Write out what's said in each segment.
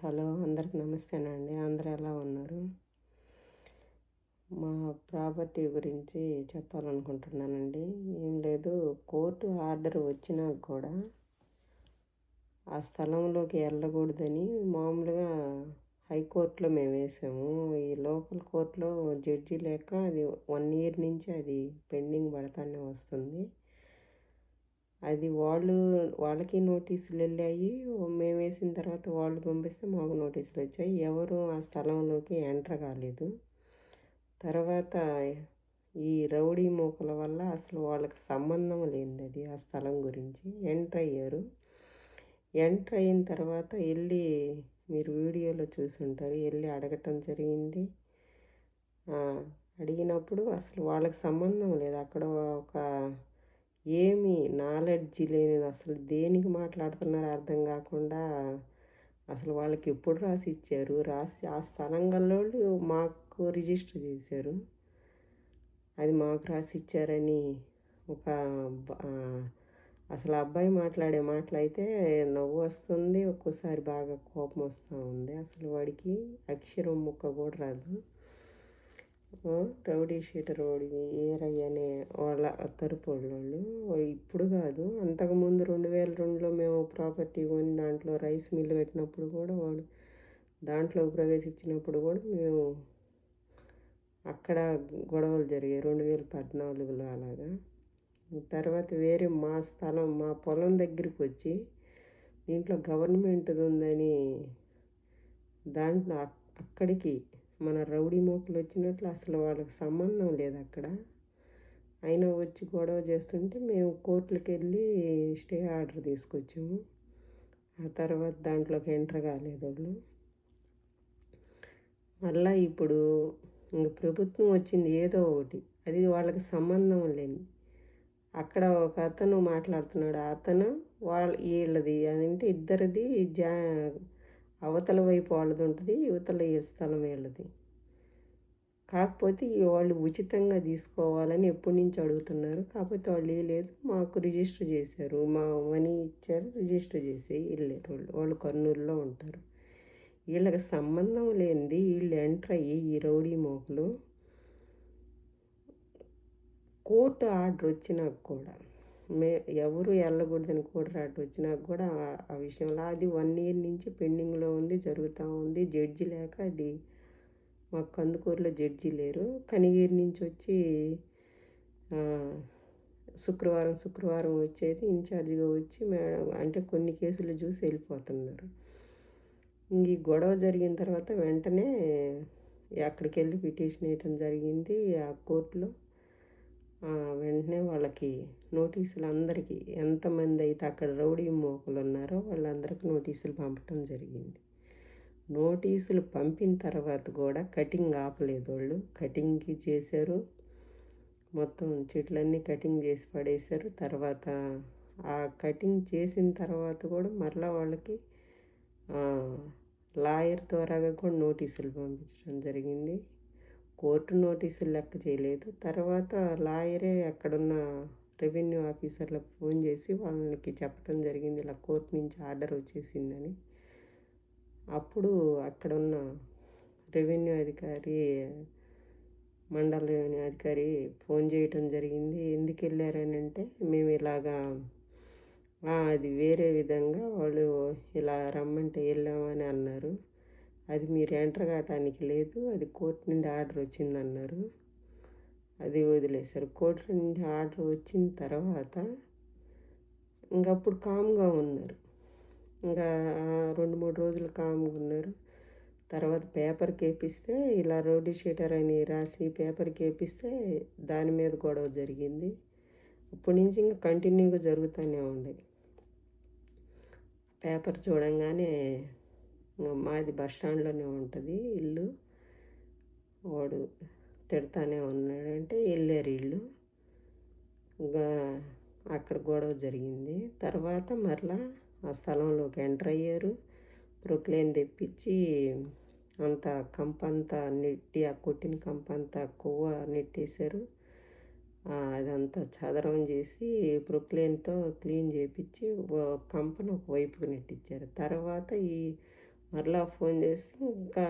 Hello అందరికి నమస్తేనండి అందరూ ఎలా ఉన్నారు? మా ప్రాపర్టీ గురించి చెప్పాలనుకుంటున్నానండి. ఏం లేదు కోర్టు ఆర్డర్ వచ్చినా కూడా ఆ స్థలంలోకి వెళ్ళకూడదని మామూలుగా హైకోర్టులో మేము వేసాము. ఈ లోకల్ కోర్టులో జడ్జి లేక అది వన్ ఇయర్ నుంచి అది పెండింగ్ పడతానే వస్తుంది. అది వాళ్ళు వాళ్ళకి నోటీసులు వెళ్ళాయి మేము వేసిన తర్వాత వాళ్ళు పంపిస్తే మాకు నోటీసులు వచ్చాయి ఎవరు ఆ స్థలంలోకి ఎంటర్ కాలేదు. తర్వాత ఈ రౌడీ మూకల వల్ల అసలు వాళ్ళకి సంబంధం లేనిది అది ఆ స్థలం గురించి. ఎంటర్ అయ్యారు. ఎంటర్ అయిన తర్వాత వెళ్ళి మీరు వీడియోలో చూసుంటారు. వెళ్ళి అడగటం జరిగింది. అడిగినప్పుడు అసలు వాళ్ళకి సంబంధం లేదు. అక్కడ ఒక ఏమి నాలెడ్జ్ లేని అసలు దేనికి మాట్లాడుతున్నారో అర్థం కాకుండా అసలు వాళ్ళకి ఎప్పుడు రాసి ఇచ్చారు? రాసి ఆ స్థలం గల్లోళ్ళు మాకు రిజిస్టర్ చేశారు. అది మాకు రాసి ఇచ్చారని ఒక అసలు అబ్బాయి మాట్లాడే మాటలైతే నవ్వు వస్తుంది. ఒక్కోసారి బాగా కోపం వస్తూ ఉంది. అసలు వాడికి అక్షరం ముక్క కూడా రాదు. రౌడీ షీటర్ వాడి ఏరయ్య అనే వాళ్ళ అత్తరుపోళ్ళు వాళ్ళు ఇప్పుడు కాదు అంతకుముందు రెండు వేల రెండులో మేము ప్రాపర్టీ కొని దాంట్లో రైస్ మిల్లు కట్టినప్పుడు కూడా వాడు దాంట్లో ప్రవేశించినప్పుడు కూడా మేము అక్కడ గొడవలు జరిగాయి రెండు వేల పద్నాలుగులో అలాగా. తర్వాత వేరే మా స్థలం మా పొలం దగ్గరికి వచ్చి దీంట్లో గవర్నమెంట్ది ఉందని దాంట్లో అక్కడికి మన రౌడీ మోకులు వచ్చినట్లు అసలు వాళ్ళకి సంబంధం లేదు అక్కడ. అయినా వచ్చి గొడవ చేస్తుంటే మేము కోర్టులకు వెళ్ళి స్టే ఆర్డర్ తీసుకొచ్చాము. ఆ తర్వాత దాంట్లోకి ఎంటర్ కాలేదు వాళ్ళు. మళ్ళీ ఇప్పుడు ఇంక ప్రభుత్వం వచ్చింది ఏదో ఒకటి. అది వాళ్ళకి సంబంధం లేని. అక్కడ ఒక అతను మాట్లాడుతున్నాడు. అతను వాళ్ళ వీళ్ళది అని అంటే ఇద్దరిది జా అవతల వైపు వాళ్ళది ఉంటుంది యువతల స్థలం వీళ్ళది. కాకపోతే వాళ్ళు ఉచితంగా తీసుకోవాలని ఎప్పటి నుంచి అడుగుతున్నారు? కాకపోతే వాళ్ళు లేదు మాకు రిజిస్టర్ చేశారు. మా మనీ ఇచ్చారు రిజిస్టర్ చేసి వెళ్ళారు వాళ్ళు. వాళ్ళు కర్నూలులో ఉంటారు. వీళ్ళకి సంబంధం లేనిది వీళ్ళు ఎంటర్ అయ్యి ఈ రౌడీ మోకలు కోర్టు ఆర్డర్ వచ్చినా కూడా మే ఎవరు వెళ్ళకూడదని కోర్టు రాటు వచ్చినా కూడా ఆ విషయంలో అది వన్ ఇయర్ నుంచి పెండింగ్లో ఉంది జరుగుతూ ఉంది. జడ్జి లేక అది మాకు కందుకూరులో జడ్జి లేరు. కనిగిరి నుంచి వచ్చి శుక్రవారం శుక్రవారం వచ్చేది. ఇన్ఛార్జిగా వచ్చి మేడం అంటే కొన్ని కేసులు చూసి వెళ్ళిపోతున్నారు. ఈ గొడవ జరిగిన తర్వాత వెంటనే అక్కడికి వెళ్ళి పిటిషన్ వేయటం జరిగింది. ఆ కోర్టులో వెంటనే వాళ్ళకి నోటీసులు అందరికీ ఎంతమంది అయితే అక్కడ రౌడీ మోకలు ఉన్నారో వాళ్ళందరికీ నోటీసులు పంపటం జరిగింది. నోటీసులు పంపిన తర్వాత కూడా కటింగ్ ఆపలేదు వాళ్ళు. కటింగ్కి చేశారు. మొత్తం చెట్లన్నీ కటింగ్ చేసి పడేశారు. తర్వాత ఆ కటింగ్ చేసిన తర్వాత కూడా మరలా వాళ్ళకి లాయర్ ద్వారాగా కూడా నోటీసులు పంపించడం జరిగింది. కోర్టు నోటీసులు లెక్క చేయలేదు. తర్వాత లాయరే అక్కడున్న రెవెన్యూ ఆఫీసర్లకు ఫోన్ చేసి వాళ్ళకి చెప్పడం జరిగింది. ఇలా కోర్టు నుంచి ఆర్డర్ వచ్చేసిందని. అప్పుడు అక్కడున్న రెవెన్యూ అధికారి మండల రెవెన్యూ అధికారి ఫోన్ చేయటం జరిగింది. ఎందుకు వెళ్ళారని అంటే మేము ఇలాగా అది వేరే విధంగా వాళ్ళు ఇలా రమ్మంటే వెళ్ళామని అన్నారు. అది మీరు ఎంటర్ కావటానికి లేదు. అది కోర్టు నుండి ఆర్డర్ వచ్చిందన్నారు. అది వదిలేశారు. కోర్టు నుండి ఆర్డర్ వచ్చిన తర్వాత ఇంకప్పుడు కామ్గా ఉన్నారు. ఇంకా రెండు మూడు రోజులు కామ్గా ఉన్నారు. తర్వాత పేపర్ కేపిస్తే ఇలా రోడ్డు షీటర్ అని రాసి పేపర్కి వేపిస్తే దాని మీద గొడవ జరిగింది. అప్పటి నుంచి ఇంకా కంటిన్యూగా జరుగుతూనే ఉంది. పేపర్ చూడంగానే మాది బస్ స్టాండ్లోనే ఉంటుంది ఇల్లు. వాడు తిడతానే ఉన్నాడంటే వెళ్ళారు ఇల్లు. ఇంకా అక్కడ గొడవ జరిగింది. తర్వాత మరలా ఆ స్థలంలోకి ఎంటర్ అయ్యారు. ప్రొక్లేన్ తెప్పించి అంత కంపంతా నెట్టి ఆ కొట్టిన కంపంతా కొవ్వ నెట్టేశారు. అదంతా చదరం చేసి ప్రొక్లేన్తో క్లీన్ చేపించి కంపను ఒకవైపుకు నెట్టించారు. తర్వాత ఈ మరలా ఫోన్ చేసి ఇంకా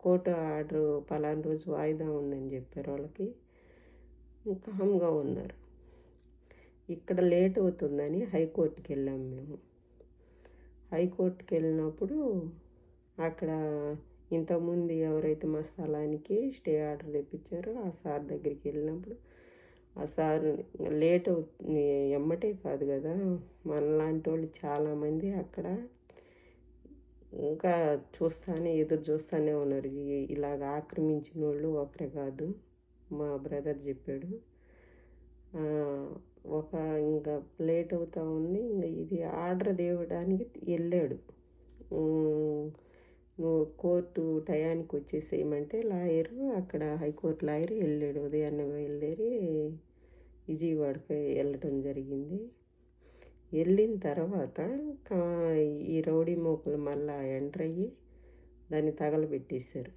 కోర్టు ఆర్డర్ పలానా రోజు వాయిదా ఉందని చెప్పారు వాళ్ళకి. కామ్గా ఉన్నారు. ఇక్కడ లేట్ అవుతుందని హైకోర్టుకి వెళ్ళాము మేము. హైకోర్టుకి వెళ్ళినప్పుడు అక్కడ ఇంతకుముందు ఎవరైతే మా స్థలానికి స్టే ఆర్డర్ తెప్పించారో ఆ సార్ దగ్గరికి వెళ్ళినప్పుడు ఆ సార్ లేట్ అవుతుంది ఎమ్మటే కాదు కదా. మనలాంటి వాళ్ళు చాలామంది అక్కడ ఇంకా చూస్తానే ఎదురు చూస్తూనే ఉన్నారు. ఇలాగ ఆక్రమించిన వాళ్ళు ఒకరే కాదు. మా బ్రదర్ చెప్పాడు. ఒక ఇంకా లేట్ అవుతూ ఉంది. ఇంకా ఇది ఆర్డర్ తేవడానికి వెళ్ళాడు. నువ్వు కోర్టు టయానికి వచ్చేసేయమంటే లాయరు అక్కడ హైకోర్టు లాయర్ వెళ్ళాడు. ఉదయాన్నే బయలుదేరి విజయవాడకి వెళ్ళటం జరిగింది. వెళ్ళిన తర్వాత ఈ రౌడీ మోకులు మళ్ళా ఎంటర్ అయ్యి దాన్ని తగలబెట్టేశారు.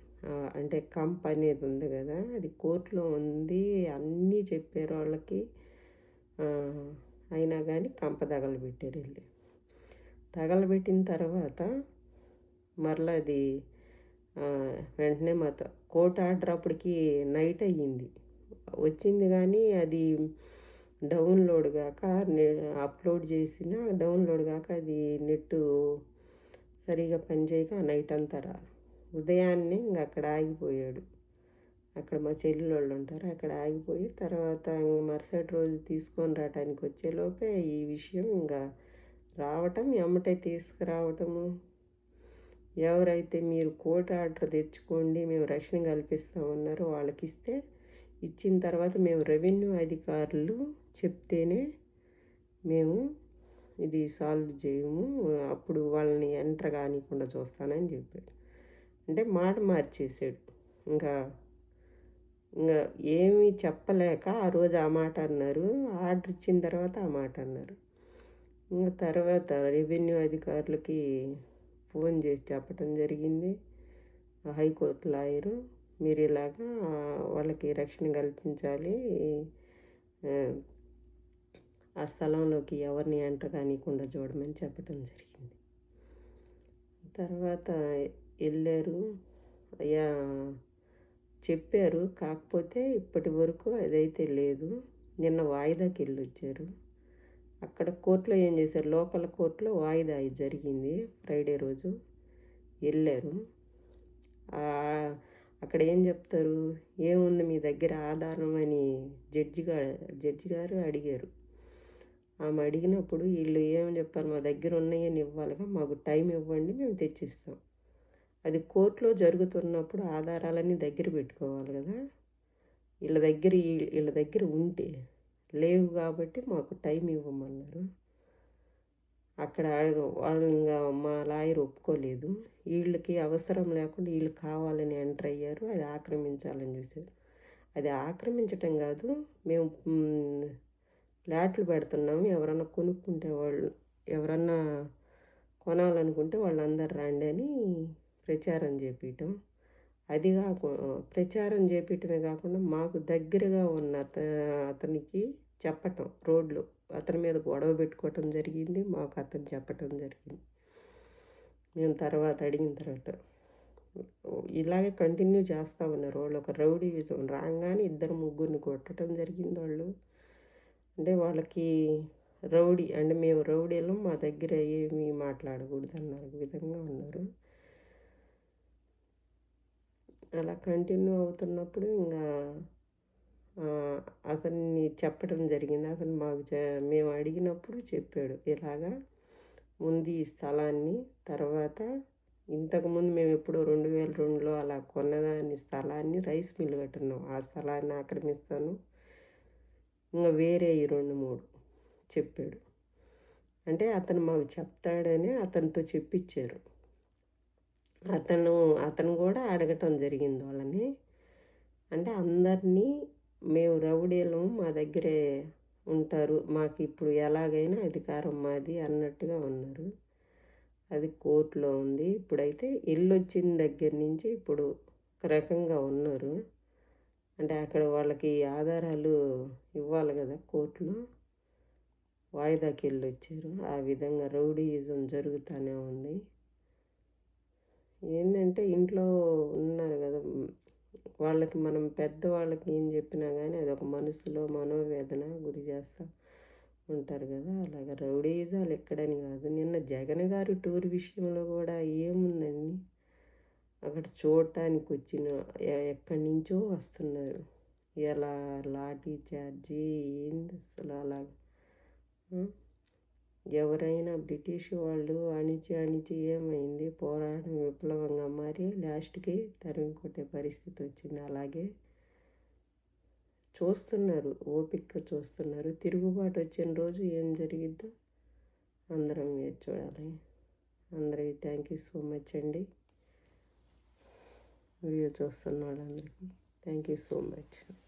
అంటే కంప్ అనేది ఉంది కదా అది కోర్టులో ఉంది అన్నీ చెప్పారు వాళ్ళకి. అయినా కానీ కంప తగలబెట్టారు వెళ్ళి. తగలబెట్టిన తర్వాత మరలా అది వెంటనే మా కోర్టు ఆర్డర్ అప్పటికి నైట్ అయ్యింది. వచ్చింది కానీ అది డౌన్లోడ్ కాక అప్లోడ్ చేసిన డౌన్లోడ్ కాక అది నెట్ సరిగా పనిచేయక నైట్ అంతా రా ఉదయాన్నే ఇంక అక్కడ ఆగిపోయాడు. అక్కడ మా చెల్లెళ్ళు వాళ్ళు ఉంటారు అక్కడ ఆగిపోయి తర్వాత మరుసటి రోజు తీసుకొని రావటానికి వచ్చేలోపే ఈ విషయం ఇంకా రావటం ఎమ్మటే తీసుకురావటము. ఎవరైతే మీరు కోర్టు ఆర్డర్ తెచ్చుకోండి మేము రక్షణ కల్పిస్తామన్నారో వాళ్ళకి ఇస్తే ఇచ్చిన తర్వాత మేము రెవెన్యూ అధికారులు చెప్తేనే మేము ఇది సాల్వ్ చేయము. అప్పుడు వాళ్ళని ఎంటర్ కానికుండా చూస్తానని చెప్పాడు. అంటే మాట మార్చేసాడు ఇంకా ఇంకా ఏమీ చెప్పలేక ఆ రోజు ఆ మాట అన్నారు. ఆర్డర్ ఇచ్చిన తర్వాత ఆ మాట అన్నారు. ఇంకా తర్వాత రెవెన్యూ అధికారులకి ఫోన్ చేసి చెప్పడం జరిగింది. హైకోర్టు లాయరు మీరు ఇలాగా వాళ్ళకి రక్షణ కల్పించాలి. ఆ స్థలంలోకి ఎవరిని ఎంటర్ కానికుండా చూడమని చెప్పడం జరిగింది. తర్వాత వెళ్ళారు. అయ్యా చెప్పారు. కాకపోతే ఇప్పటి వరకు అదైతే లేదు. నిన్న వాయిదాకి వెళ్ళి వచ్చారు అక్కడ కోర్టులో ఏం చేశారు? లోకల్ కోర్టులో వాయిదా జరిగింది. ఫ్రైడే రోజు వెళ్ళారు. అక్కడ ఏం చెప్తారు? ఏముంది మీ దగ్గర ఆధారం అని జడ్జి గారు జడ్జి గారు అడిగారు. ఆమె అడిగినప్పుడు వీళ్ళు ఏమని చెప్పారు? మా దగ్గర ఉన్నాయని ఇవ్వాలిగా మాకు టైం ఇవ్వండి మేము తెచ్చిస్తాం. అది కోర్టులో జరుగుతున్నప్పుడు ఆధారాలన్నీ దగ్గర పెట్టుకోవాలి కదా? వీళ్ళ దగ్గర వీళ్ళ దగ్గర ఉంటే లేవు కాబట్టి మాకు టైం ఇవ్వమన్నారు. అక్కడ వాళ్ళు ఇంకా మా లాయర్ ఒప్పుకోలేదు. వీళ్ళకి అవసరం లేకుండా వీళ్ళు కావాలని ఎంటర్ అయ్యారు. అది ఆక్రమించాలని చూశారు. అది ఆక్రమించటం కాదు మేము ఫ్లాట్లు పెడుతున్నాము. ఎవరన్నా కొనుక్కుంటే వాళ్ళు ఎవరన్నా కొనాలనుకుంటే వాళ్ళందరూ రండి అని ప్రచారం చేపించటం అది కాకుండా ప్రచారం చేపించటమే కాకుండా మాకు దగ్గరగా ఉన్న అతనికి చెప్పటం రోడ్లో. అతని మీద గొడవ పెట్టుకోవటం జరిగింది మాకు అతను చెప్పటం జరిగింది. మేము తర్వాత అడిగిన తర్వాత ఇలాగే కంటిన్యూ చేస్తూ ఉన్నారు వాళ్ళు. ఒక రౌడీ రాగానే ఇద్దరు ముగ్గురిని కొట్టడం జరిగింది వాళ్ళు. అంటే వాళ్ళకి రౌడీ అంటే మేము రౌడీలో మా దగ్గర ఏమీ మాట్లాడకూడదు అన్న విధంగా ఉన్నారు. అలా కంటిన్యూ అవుతున్నప్పుడు ఇంకా అతన్ని చెప్పడం జరిగింది. అతను మాకు మేము అడిగినప్పుడు చెప్పాడు. ఇలాగా ఉంది ఈ స్థలాన్ని తర్వాత ఇంతకుముందు మేము ఎప్పుడో రెండు వేల రెండులో అలా కొన్నదాని స్థలాన్ని రైస్ మిల్ కట్టున్నాం ఆ స్థలాన్ని ఆక్రమిస్తాను. ఇంకా వేరే ఈ రెండు మూడు చెప్పాడు. అంటే అతను మాకు చెప్తాడని అతనితో చెప్పించారు అతను అతను కూడా అడగటం జరిగింది వాళ్ళని. అంటే అందరినీ మేము రౌడీలం మా దగ్గరే ఉంటారు. మాకు ఇప్పుడు ఎలాగైనా అధికారం మాది అన్నట్టుగా ఉన్నారు. అది కోర్టులో ఉంది. ఇప్పుడైతే ఇల్లు వచ్చిన దగ్గర నుంచి ఇప్పుడు ఒక రకంగా ఉన్నారు. అంటే అక్కడ వాళ్ళకి ఆధారాలు ఇవ్వాలి కదా కోర్టులో. వాయిదాకి వెళ్ళి వచ్చారు ఆ విధంగా రౌడీయిజం జరుగుతూనే ఉంది. ఏంటంటే ఇంట్లో ఉన్నారు కదా వాళ్ళకి మనం పెద్దవాళ్ళకి ఏం చెప్పినా కానీ అది ఒక మనసులో మనోవేదన గురి చేస్తూ ఉంటారు కదా. అలాగ రౌడీజాలు ఎక్కడని కాదు. నిన్న జగన్ గారు టూర్ విషయంలో కూడా ఏముందండి? అక్కడ చూడటానికి వచ్చిన ఎక్కడి నుంచో వస్తున్నారు. ఎలా లాఠీ చార్జీ ఏంది అసలు అలాగ? ఎవరైనా బ్రిటిష్ వాళ్ళు అణిచి అణిచి ఏమైంది? పోరాటం విప్లవంగా మారి లాస్ట్కి తరిమి కొట్టే పరిస్థితి వచ్చింది. అలాగే చూస్తున్నారు ఓపిక చూస్తున్నారు. తిరుగుబాటు వచ్చిన రోజు ఏం జరిగిద్దో అందరం వేచి చూడాలి? అందరికీ థ్యాంక్ యూ సో మచ్ అండి. వీడియో చూస్తున్న వాళ్ళందరికీ థ్యాంక్ యూ సో మచ్